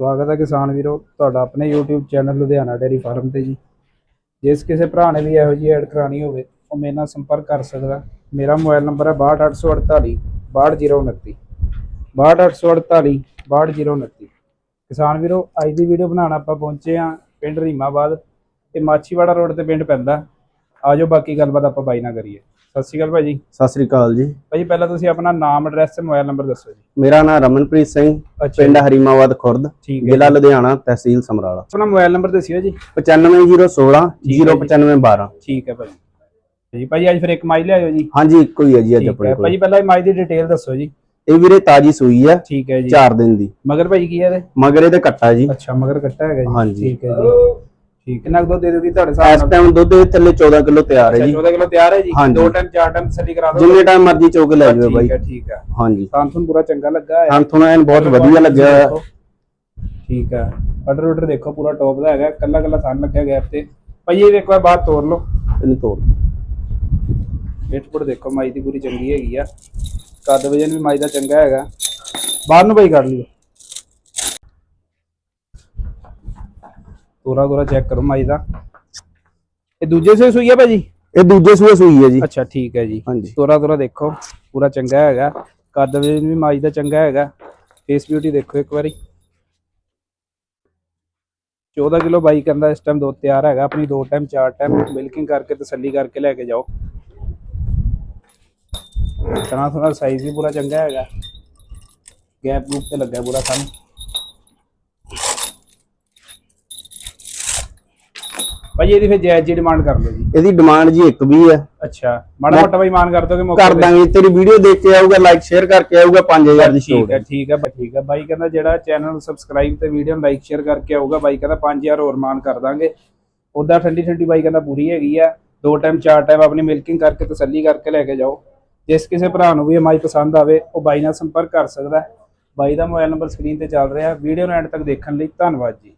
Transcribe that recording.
ਸਵਾਗਤ ਹੈ ਕਿਸਾਨ ਵੀਰੋ, ਤੁਹਾਡਾ ਆਪਣੇ YouTube channel Ludhiana dairy farm ਤੇ ਜੀ। ਜਿਸ ਕਿਸੇ ਭਰਾ ਨੇ ਵੀ ਇਹੋ ਜਿਹੀ ਐਡ ਕਰਾਣੀ ਹੋਵੇ, ਉਹ ਮੇਰੇ ਨਾਲ ਸੰਪਰਕ ਕਰ ਸਕਦਾ। ਮੇਰਾ ਮੋਬਾਈਲ ਨੰਬਰ ਹੈ 62848 62029 62848 62029 ਕਿਸਾਨ ਵੀਰੋ, ਅੱਜ ਦੀ ਵੀਡੀਓ ਬਣਾਉਣ ਆਪਾਂ ਪਹੁੰਚੇ ਆ ਪਿੰਡ ਰੀਮਾਬਾਦ, ਤੇ ਮਾਛੀਵਾੜਾ ਰੋਡ ਤੇ ਪਿੰਡ ਪੈਂਦਾ। ਆਜੋ ਬਾਕੀ ਗੱਲਬਾਤ ਆਪਾਂ ਬਾਈ ਨਾਲ ਕਰੀਏ। ਸਤਿ ਸ਼੍ਰੀ ਅਕਾਲ ਭਾਜੀ। ਸਤਿ ਸ੍ਰੀ ਅਕਾਲ ਜੀ। ਭਾਜੀ ਪਹਿਲਾਂ ਤੁਸੀਂ ਆਪਣਾ ਨਾਮ ਐਡਰੈਸ ਤੇ ਮੋਬਾਈਲ ਨੰਬਰ ਦੱਸੋ ਜੀ। ਮੇਰਾ ਨਾਮ ਰਮਨਪ੍ਰੀਤ ਸਿੰਘ ਅੱਛਾ ਪਿੰਡ ਹਰੀਮਾਵਾਦ ਖੁਰਦ ਠੀਕ ਹੈ ਜ਼ਿਲ੍ਹਾ ਲੁਧਿਆਣਾ ਤਹਿਸੀਲ ਸਮਰਾਲਾ। ਆਪਣਾ ਮੋਬਾਈਲ ਨੰਬਰ ਦੱਸਿਓ ਜੀ। 95016 ਠੀਕ ਹੈ ਜੀ। 09512 ਠੀਕ ਹੈ ਭਾਜੀ। ਜੀ ਭਾਜੀ ਅੱਜ ਫਿਰ ਇੱਕ ਮਾਈ ਲਿਆਇਓ ਜੀ। ਹਾਂਜੀ ਇੱਕੋ ਹੀ ਹੈ ਜੀ ਅੱਜ ਠੀਕ ਆਪਣੇ ਹੈ ਕੋਲ। ਭਾਜੀ ਪਹਿਲਾਂ ਇਹ ਮਾਈ ਦੀ ਡਿਟੇਲ ਦੱਸੋ ਜੀ। ਇਹ ਵੀਰੇ ਤਾਜੀ ਸੂਈ ਹੈ ਠੀਕ ਹੈ ਜੀ। 4 ਦਿਨ ਦੀ। ਮਗਰ ਭਾਜੀ ਕੀ ਹੈ ਇਹਦੇ? ਮਗਰ ਇਹਦੇ ਕੱਟਾ ਜੀ। ਅੱਛਾ ਮਗਰ ਕੱਟਾ ਹੈਗਾ ਜੀ। ਹਾਂਜੀ। ਠੀਕ ਹੈ ਜੀ। ਠੀਕ ਕਿੰਨਾ ਕੁ ਦੁੱਧ ਦੇ ਦੋਗੀ ਤੁਹਾਡੇ ਇਸ ਹਿਸਾਬ ਨਾਲ? ਟਾਈਮ ਦੁੱਧ ਦੇ ਥੱਲੇ 14 ਕਿਲੋ ਤਿਆਰ ਹੈ ਜੀ। 14 ਕਿਲੋ ਤਿਆਰ ਹੈ ਜੀ। ਹਾਂਜੀ। ਦੋ ਟਾਈਮ ਚਾਰ ਟਾਈਮ ਤਸੱਲੀ ਕਰਾ ਦਿਓ। ਜਿੰਨੇ ਟਾਈਮ ਮਰਜ਼ੀ ਚੋਕ ਲੈ ਜਾਓ ਬਾਈ ਠੀਕ ਹੈ ਠੀਕ ਹੈ। ਹਾਂਜੀ। ਤੁਹਾਨੂੰ ਪੂਰਾ ਚੰਗਾ ਲੱਗਾ ਹੈ। ਤੁਹਾਨੂੰ ਐਨ ਬਹੁਤ ਵਧੀਆ ਲੱਗਿਆ। ਹੋਇਆ। ਠੀਕ ਹੈ। ਆਰਡਰ ਆਰਡਰ ਦੇਖੋ ਪੂਰਾ ਟੌਪ ਦਾ ਹੈਗਾ। ਕੱਲਾ ਕੱਲਾ ਥਣ ਲੱਗਿਆ ਗੈਪ ਤੇ। ਭਾਈ ਇਹ ਇੱਕ ਵਾਰ ਬਾਹਰ ਤੋੜ ਲਓ। ਇਹਨੂੰ ਤੋੜ ਪਿੱਠਪੁੜ ਦੇਖੋ ਮਾਈ ਦੀ ਪੂਰੀ ਚੰਗੀ ਹੈਗੀ ਆ। ਕੱਦ ਵਜਨ ਵੀ ਮਾਈ ਦਾ ਚੰਗਾ ਹੈਗਾ। ਬਾਹਰ ਨੂੰ ਭਾਈ ਕਰ ਲਿਓ। ਤੋਰਾ ਤੋਰਾ ਚੈੱਕ ਕਰੋ ਮਾਈ ਦਾ। ਇਹ ਦੂਜੇ ਸੇ ਸੂਈ ਆ ਭਾਜੀ? ਇਹ ਦੂਜੇ ਸੂਏ ਸੂਈ ਹੈ ਜੀ। ਅੱਛਾ ਠੀਕ ਹੈ ਜੀ। ਹਾਂਜੀ। ਤੋਰਾ ਤੋਰਾ ਦੇਖੋ ਪੂਰਾ ਚੰਗਾ ਹੈਗਾ। ਕੱਦ ਵੀ ਮਾਈ ਦਾ ਚੰਗਾ ਹੈਗਾ। ਫੇਸ ਬਿਊਟੀ ਦੇਖੋ ਇੱਕ ਵਾਰੀ। 14 ਕਿਲੋ ਬਾਈ ਕਹਿੰਦਾ ਇਸ ਟਾਈਮ ਦੋ ਤਿਆਰ ਹੈਗਾ। ਆਪਣੀ ਦੋ ਟਾਈਮ ਚਾਰ ਟਾਈਮ ਮਿਲਕਿੰਗ ਕਰਕੇ ਤਸੱਲੀ ਕਰਕੇ ਲੈ ਕੇ ਜਾਓ। ਤਨਾ ਥੋੜਾ ਸਾਈਜ਼ ਵੀ ਪੂਰਾ ਚੰਗਾ ਹੈਗਾ। ਗੈਪ ਗਰੁੱਪ ਤੇ ਲੱਗਾ ਪੂਰਾ ਸਾਨੂੰ ਭਾਈ ਇਹਦੀ ਫਿਰ ਜਾਇਜ਼ ਜੀ ਡਿਮਾਂਡ ਕਰ ਲਓ ਜੀ। ਇਹਦੀ ਡਿਮਾਂਡ ਜੀ ਇੱਕ ਵੀ ਹੈ ਅੱਛਾ ਮਾੜਾ ਮੋਟਾ ਭਾਈ ਮਾਨ ਕਰ ਦੋਗੇ ਮੌਕੇ ਕਰ? ਦਾਂਗੇ ਤੇਰੀ ਵੀਡੀਓ ਦੇਖ ਕੇ ਆਊਗਾ ਲਾਈਕ ਸ਼ੇਅਰ ਕਰਕੇ ਆਊਗਾ 5000 ਦੀ ਠੀਕ ਛੋਟ ਹੈ ਠੀਕ ਹੈ ਠੀਕ ਹੈ। ਬਾਈ ਕਹਿੰਦਾ ਜਿਹੜਾ ਚੈਨਲ ਨੂੰ ਸਬਸਕ੍ਰਾਈਬ ਤੇ ਵੀਡੀਓ ਨੂੰ ਲਾਈਕ ਸ਼ੇਅਰ ਕਰਕੇ ਆਊਗਾ ਬਾਈ ਕਹਿੰਦਾ 5000 ਹੋਰ ਮਾਨ ਕਰ ਦਾਂਗੇ। ਉਦਾਂ ਠੰਡੀ ਠੰਡੀ ਬਾਈ ਕਹਿੰਦਾ ਪੂਰੀ ਹੈਗੀ ਆ। ਦੋ ਟਾਈਮ ਚਾਰ ਟਾਈਮ ਆਪਣੀ ਮਿਲਕਿੰਗ ਕਰਕੇ ਤਸੱਲੀ ਕਰਕੇ ਲੈ ਕੇ ਜਾਓ। ਜਿਸ ਕਿਸੇ ਭਰਾ ਨੂੰ ਵੀ ਮਾਈ ਪਸੰਦ ਆਵੇ ਉਹ ਬਾਈ ਨਾਲ ਸੰਪਰਕ ਕਰ ਸਕਦਾ ਹੈ। ਬਾਈ ਦਾ ਮੋਬਾਈਲ ਨੰਬਰ ਸਕਰੀਨ ਤੇ ਚੱਲ ਰਿਹਾ। ਵੀਡੀਓ ਨੂੰ ਐਂਡ ਤੱਕ ਦੇਖਣ ਲਈ ਧੰਨਵਾਦ ਜੀ।